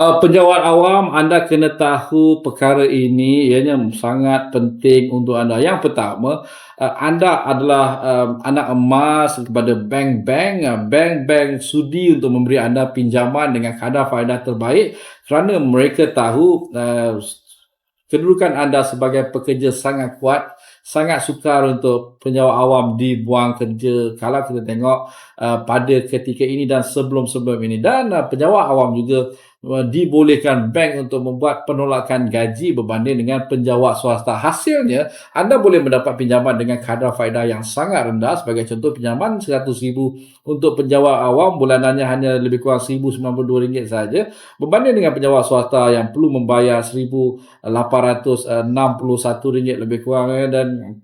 Uh, penjawat awam, anda kena tahu perkara ini ianya sangat penting untuk anda. Yang pertama, uh, anda adalah uh, anak emas kepada bank-bank, uh, bank-bank sudi untuk memberi anda pinjaman dengan kadar faedah terbaik kerana mereka tahu uh, kedudukan anda sebagai pekerja sangat kuat sangat sukar untuk penjawat awam dibuang kerja. Kalau kita tengok uh, pada ketika ini dan sebelum-sebelum ini. Dan uh, penjawat awam juga dibolehkan bank untuk membuat penolakan gaji berbanding dengan penjawat swasta. Hasilnya, anda boleh mendapat pinjaman dengan kadar faedah yang sangat rendah. Sebagai contoh, pinjaman RM100,000 untuk penjawat awam bulanannya hanya lebih kurang RM1,092 saja. Berbanding dengan penjawat swasta yang perlu membayar RM1,861 lebih kurang dan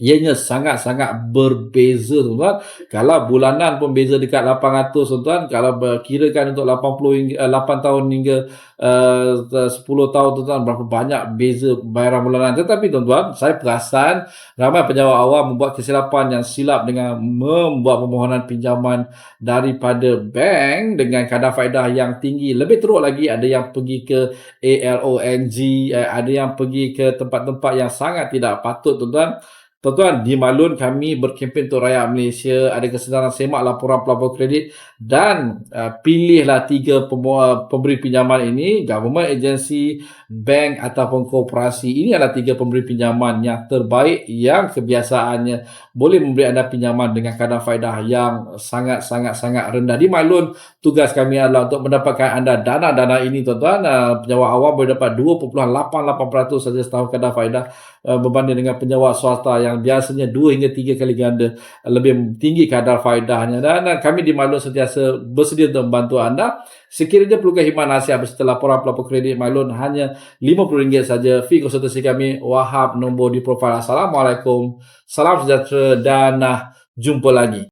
ianya sangat-sangat berbeza tuan kalau bulanan pun beza dekat 800 tuan kalau berkirakan untuk 80 hingga 8 eh, tahun hingga uh, 10 tahun tuan berapa banyak beza bayaran bulanan. Tetapi tuan-tuan saya perasan ramai penjawat awam membuat kesilapan yang silap dengan membuat permohonan pinjaman daripada bank dengan kadar faedah yang tinggi. Lebih teruk lagi ada yang pergi ke ALONG eh, ada yang pergi ke tempat-tempat yang sangat tidak patut tuan-tuan Tuan-tuan, di Malun kami berkempen untuk rakyat Malaysia, ada kesedaran semak laporan pelapor kredit dan uh, pilihlah tiga pemberi pinjaman ini, government agency, bank ataupun koperasi. Ini adalah tiga pemberi pinjaman yang terbaik yang kebiasaannya boleh memberi anda pinjaman dengan kadar faedah yang sangat-sangat-sangat rendah. Di Malun, tugas kami adalah untuk mendapatkan anda dana-dana ini, tuan-tuan. Uh, penjawat awam boleh dapat 2.88% saja setahun kadar faedah uh, berbanding dengan penjawat swasta yang biasanya dua hingga tiga kali ganda lebih tinggi kadar faedahnya. Dan kami di Malun sentiasa bersedia untuk membantu anda. Sekiranya perlu khidmat nasihat setelah laporan pelapor kredit Malun hanya RM50 saja. Fee konsultasi kami Wahab nombor di profil. Assalamualaikum. Salam sejahtera dan uh, jumpa lagi